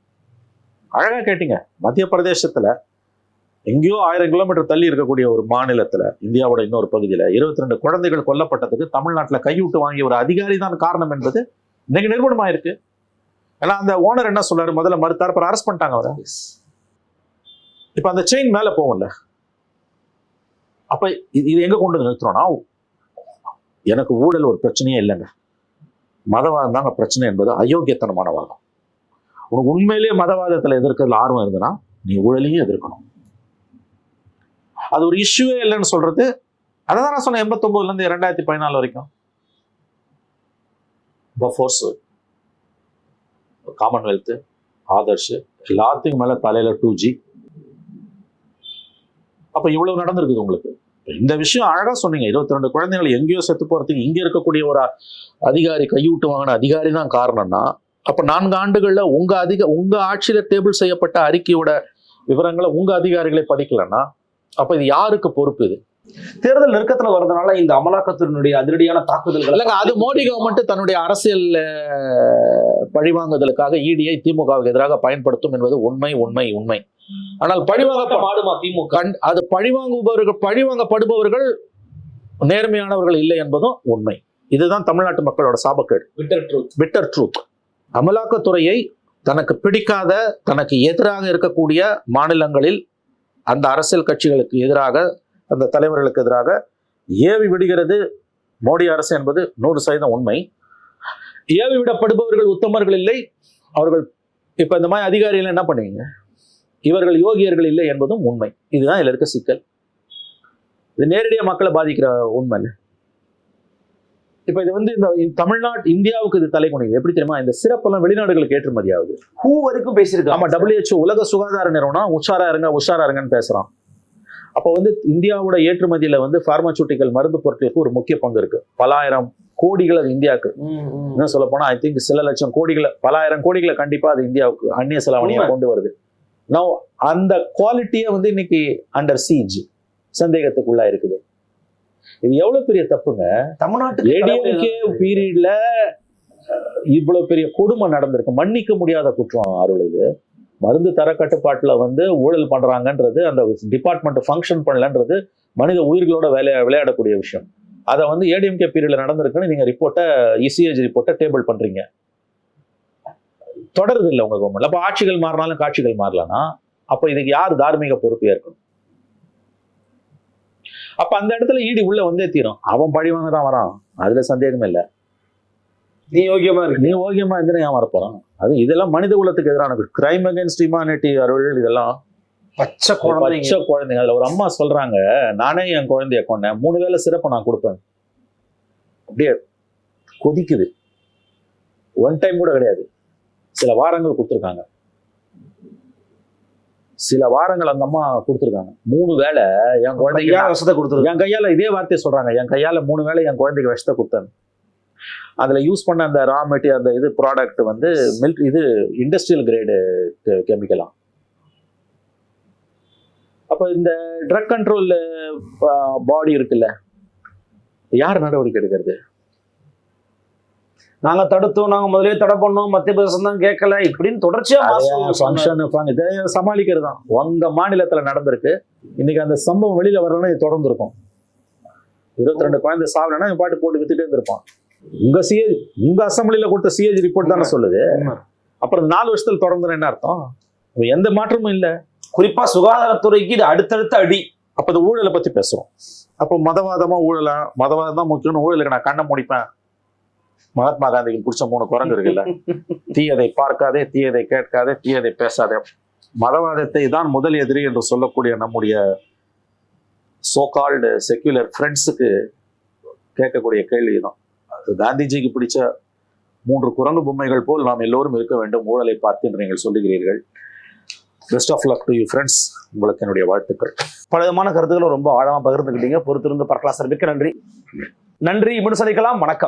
அழகாக கேட்டீங்க. மத்திய பிரதேசத்தில் எங்கேயோ ஆயிரம் கிலோமீட்டர் தள்ளி இருக்கக்கூடிய ஒரு மாநிலத்துல இந்தியாவோட இன்னொரு பகுதியில இருபத்தி ரெண்டு குழந்தைகள் கொல்லப்பட்டதுக்கு தமிழ்நாட்டுல கையூட்டு வாங்கிய ஒரு அதிகாரி தான் காரணம் என்பது இன்னைக்கு நிரூபணமாயிருக்கு. ஏன்னா அந்த ஓனர் என்ன சொல்றாரு முதல்ல மறுத்தார் அப்புறம் அரெஸ்ட் பண்ணிட்டாங்க அவரை. இப்ப அந்த செயின் மேல போகும்ல அப்ப இது இது எங்க கொண்டு வந்து நிறுத்துறோம்னா எனக்கு ஊழல் ஒரு பிரச்சனையே இல்லைங்க. மதவாதம் தாங்க பிரச்சனை என்பது அயோக்கியத்தனமான வாதம். உனக்கு உண்மையிலேயே மதவாதத்துல எதிர்க்கிறதுல ஆர்வம் இருந்ததுன்னா நீ ஊழலையும் எதிர்க்கணும். அது ஒரு இஷ்யூவே இல்லைன்னு சொல்றது. அதை தான் நான் சொன்னேன் எண்பத்தொம்போதுலேருந்து இரண்டாயிரத்தி ரெண்டாயிரத்தி பதினாலு வரைக்கும். பஃபோர்ஸ் காமன்வெல்த்து ஆதர்ஷ் எல்லாத்துக்கும் மேலே தலையில் டூ ஜி அப்போ இவ்வளவு நடந்திருக்குது உங்களுக்கு? இந்த விஷயம் அழகாக சொன்னீங்க. இருபத்தி ரெண்டு குழந்தைகள் எங்கேயோ செத்து போகிறதுக்கு இங்கே இருக்கக்கூடிய ஒரு அதிகாரி கையூட்டு வாங்கின அதிகாரி தான் காரணம்னா அப்போ நான்கு ஆண்டுகளில் உங்கள் அதிக உங்கள் ஆட்சியில் டேபிள் செய்யப்பட்ட அறிக்கையோட விவரங்களை உங்கள் அதிகாரிகளை படிக்கலன்னா அப்ப இது யாருக்கு பொறுப்பு இது? தேர்தல் நெருக்கத்துல வர்றதுனால இந்த அமலாக்கத்துறையினுடைய அதிரடியான தாக்குதல்கள் இல்லைங்க அது மோடி கவர்மெண்ட் தன்னுடைய அரசியல் பழிவாங்குதலுக்காக இடியை திமுகவுக்கு எதிராக பயன்படுத்தும் என்பது உண்மை உண்மை உண்மை. ஆனால் பழிவாங்க ஆடுமா திமுக? அது பழிவாங்குபவர்கள் பழிவாங்கப்படுபவர்கள் நேர்மையானவர்கள் இல்லை என்பதும் உண்மை. இதுதான் தமிழ்நாட்டு மக்களோட சாபக்கேடு. விட்டர் ட்ரூத் பிட்டர் ட்ரூத் அமலாக்கத்துறையை தனக்கு பிடிக்காத தனக்கு எதிராக இருக்கக்கூடிய மாநிலங்களில் அந்த அரசியல் கட்சிகளுக்கு எதிராக அந்த தலைவர்களுக்கு எதிராக ஏவி விடுகிறது மோடி அரசு என்பது நூறு சதவீதம் உண்மை. ஏவி விடப்படுபவர்கள் உத்தமர்கள் இல்லை. அவர்கள் இப்ப இந்த மாதிரி அதிகாரிகள் என்ன பண்ணுவீங்க? இவர்கள் யோகியர்கள் இல்லை என்பதும் உண்மை. இதுதான் இதுல இருக்க சிக்கல். இது நேரடியாக மக்களை பாதிக்கிற உண்மை இல்லை. இப்ப இது வந்து இந்த தமிழ்நாட்டு இந்தியாவுக்கு இது தலைக்குனிவு எப்படி தெரியுமா? இந்த சிறப்பெல்லாம் வெளிநாடுகளுக்கு ஏற்றுமதி ஆகுது ஹூ வரைக்கும் பேசியிருக்காங்க? ஆமா WHO உலக சுகாதார நிறுவனம் உஷாரா இருங்க உஷாரா இருங்கன்னு பேசுறான். அப்போ வந்து இந்தியாவோட ஏற்றுமதியில வந்து பார்மாசூட்டிக்கல் மருந்து பொருட்களுக்கு ஒரு முக்கிய பங்கு இருக்கு. பலாயிரம் கோடிகள் அது இந்தியாவுக்கு. இன்னும் சொல்ல போனா ஐ திங்க் சில லட்சம் கோடிகளை பலாயிரம் கோடிகளை கண்டிப்பா அது இந்தியாவுக்கு அந்நிய செலாவணியா. கொண்டு வருது. நான் அந்த குவாலிட்டியை வந்து இன்னைக்கு அண்டர் சீஜ் சந்தேகத்துக்குள்ளா இருக்குது இது எவ்வளவு பெரிய தப்புங்க? தமிழ்நாட்டுக்கு ஏடிஎம்கே பீரியட்ல இவ்வளவு பெரிய கொடுமை நடந்திருக்கு. மன்னிக்க முடியாத குற்றம் அருள் இது. மருந்து தர கட்டுப்பாட்டுல வந்து ஊழல் பண்றாங்கன்றது அந்த டிபார்ட்மெண்ட் ஃபங்க்ஷன் பண்ணலன்றது மனித உயிர்களோட விளையா விளையாடக்கூடிய விஷயம். அதை வந்து ஏடிஎம்கே பீரியட்ல நடந்திருக்குன்னு நீங்க ரிப்போர்ட்டை இசிஏஜ் ரிப்போர்ட்டை டேபிள் பண்றீங்க. தொடருது இல்லை உங்க கவர்மெண்ட் அப்ப ஆட்சிகள் மாறினாலும் காட்சிகள் மாறலனா அப்ப இதுக்கு யார் தார்மீக பொறுப்பு ஏற்கணும்? அப்ப அந்த இடத்துல ஈடி உள்ள வந்தே தீரும். அவன் பழி வாங்க தான் வரான். அதுல சந்தேகமே இல்லை. நீ யோகியமா இருக்கு. நீ ஓகியமா இருந்தா ஏன் வரப்போறான்? அது இதெல்லாம் மனித குலத்துக்கு எதிரான கிரைம் அகைன்ஸ்ட் ஹியூமானிட்டி அருள் இதெல்லாம். பச்சை குழந்தைங்க. பச்சை குழந்தைங்க. அதுல ஒரு அம்மா சொல்றாங்க நானே என் குழந்தைய கொண்டேன் மூணு வேளை சிறப்பு நான் கொடுப்பேன். அப்படியே கொதிக்குது. ஒன் டைம் கூட கிடையாது. சில வாரங்கள் கொடுத்துருக்காங்க. சில வாரங்கள் அந்த அம்மா கொடுத்துருக்காங்க. மூணு வேளை என் குழந்தைக்கு விஷத்தை கொடுத்துருக்கு என் கையால இதே வார்த்தையை சொல்றாங்க. என் கையால மூணு வேளை என் குழந்தைக்கு விஷத்தை கொடுத்தேன். அதுல யூஸ் பண்ண அந்த ரா மெட்டீரியல் அந்த இது ப்ராடக்ட் வந்து மில்க் இது இண்டஸ்ட்ரியல் கிரேடு கெமிக்கலாம் அப்ப இந்த ட்ரக் கண்ட்ரோல் பாடி இருக்குல்ல யார் நடவடிக்கை எடுக்கிறது? நாங்க தடுத்தோம் நாங்க முதலே தடை பண்ணோம் மத்திய பிரதேசம் தான் கேட்கல. இப்படின்னு தொடர்ச்சியா ஃபங்க்ஷன் இதை சமாளிக்கிறது தான் உங்க மாநிலத்துல நடந்திருக்கு. இன்னைக்கு அந்த சம்பவம் வெளியில வரலன்னா இது தொடர்ந்து இருக்கும் இருபத்தி ரெண்டு குழந்தை சாவலன்னா பாட்டு போட்டு வித்துட்டே இருந்திருப்பான். உங்க சிஏஜ் உங்க அசம்பிளில கொடுத்த சிஏஜ் ரிப்போர்ட் தானே சொல்லுது. அப்புறம் இந்த நாலு வருஷத்துல தொடர்ந்து என்ன அர்த்தம்? எந்த மாற்றமும் இல்ல. குறிப்பா சுகாதாரத்துறைக்கு இது அடுத்தடுத்த அடி. அப்ப இந்த ஊழலை பத்தி பேசுறோம் அப்போ மதவாதமா ஊழலா? மதவாதம் தான் முக்கியம்னு ஊழலுக்கு நான் கண்ணை முடிப்பேன். மகாத்மா காந்திக்கு பிடிச்ச மூணு குரங்கு இருக்குல்ல? தீயதை பார்க்காதே தீயதை கேட்காதே தீயதை பேசாதே. மதவாதத்தை தான் முதல் எதிரி என்று சொல்லக்கூடிய நம்முடைய சோகால்டு செக்யுலர் ஃப்ரெண்ட்ஸுக்கு கேட்கக்கூடிய கேள்வி தான் அது காந்திஜிக்கு பிடிச்ச மூன்று குரங்கு பொம்மைகள் போல் நாம் எல்லோரும் இருக்க வேண்டும் ஊழலை பார்த்து என்று நீங்கள் சொல்லுகிறீர்கள். Best of luck to you friends உங்களுக்கு என்னுடைய வாழ்த்துக்கள். பல விதமான கருத்துக்களை ரொம்ப ஆழமா பகிர்ந்துக்கிட்டீங்க. பொறுத்திருந்து பார்க்கலாம் சார். மிக்க நன்றி. நன்றி. இப்படி சந்திக்கலாம். வணக்கம்.